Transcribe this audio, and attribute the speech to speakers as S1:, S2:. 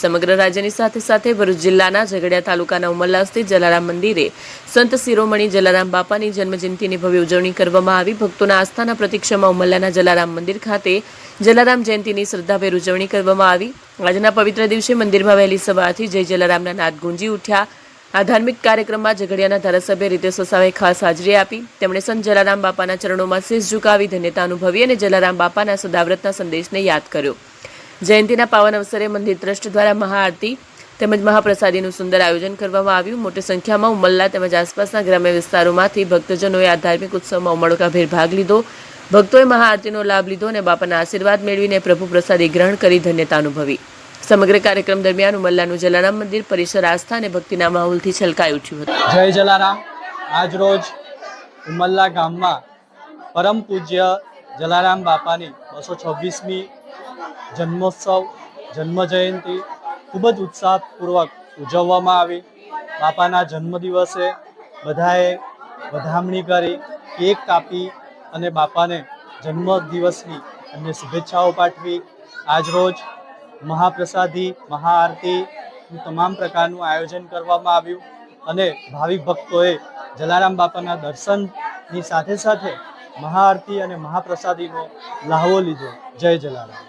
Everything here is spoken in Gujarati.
S1: સમગ્ર રાજ્યની સાથે સાથે ભરૂચ જિલ્લાના ઝઘડિયા તાલુકાના ઉમરલા સ્થિત જલારામ મંદિરે સંત શિરોમણી જલારામ બાપાની જન્મજયંતિની ભવ્ય ઉજવણી કરવામાં આવી. ભક્તોના આસ્થાના પ્રતિક્ષામાં ઉમરલાના જલારામ મંદિર ખાતે જલારામ જયંતિની શ્રદ્ધાભેર ઉજવણી કરવામાં આવી. આજના પવિત્ર દિવસે મંદિરમાં વહેલી સવારથી જય જલારામના નાદ ગુંજી ઉઠ્યા. આ ધાર્મિક કાર્યક્રમમાં ઝઘડિયાના ધારાસભ્ય રીતેશ વસાવાએ ખાસ હાજરી આપી. તેમણે સંત જલારામ બાપાના ચરણોમાં શીશ ઝુકાવી ધન્યતા અનુભવી અને જલારામ બાપાના સદાવ્રતના સંદેશને યાદ કર્યો. જયંતિના પાવન અવસરે મંદિર ટ્રસ્ટ દ્વારા મહાઆરતી તેમજ મહાપ્રસાદીનું સુંદર આયોજન કરવામાં આવ્યું. મોટી સંખ્યામાં ઉમલ્લા તેમજ આસપાસના ગ્રામ્ય વિસ્તારોમાંથી ભક્તજનોએ આ ધાર્મિક ઉત્સવમાં ઉમળકાભેર ભાગ લીધો. ભક્તોએ મહાઆરતીનો લાભ લીધો અને બાપાના આશીર્વાદ મેળવીને પ્રભુ પ્રસાદી ગ્રહણ કરી ધન્યતા અનુભવી. સમગ્ર કાર્યક્રમ દરમિયાન ઉમલ્લાનું જલારામ મંદિર પરિસર આસ્થા અને ભક્તિના માહોલથી છલકાઈ ઉઠ્યું હતું.
S2: જય જલારામ. આજ રોજ ઉમલ્લા ગામમાં પરમ પૂજ્ય જલારામ બાપાની બસો છવ્વીસમી જન્મોત્સવ જન્મ જયંતિ ખૂબ જ ઉત્સાહપૂર્વક ઉજવવામાં આવી. બાપાના જન્મદિવસે બધાએ વધામણી કરી, કેક કાપી અને બાપાને જન્મદિવસની એમને શુભેચ્છાઓ પાઠવી. આજરોજ મહાપ્રસાદી, મહાઆરતી તમામ પ્રકારનું આયોજન કરવામાં આવ્યું અને ભાવિક ભક્તોએ જલારામ બાપાના દર્શનની સાથે સાથે મહાઆરતી અને મહાપ્રસાદીનો લહાવો લીધો. જય જલારામ.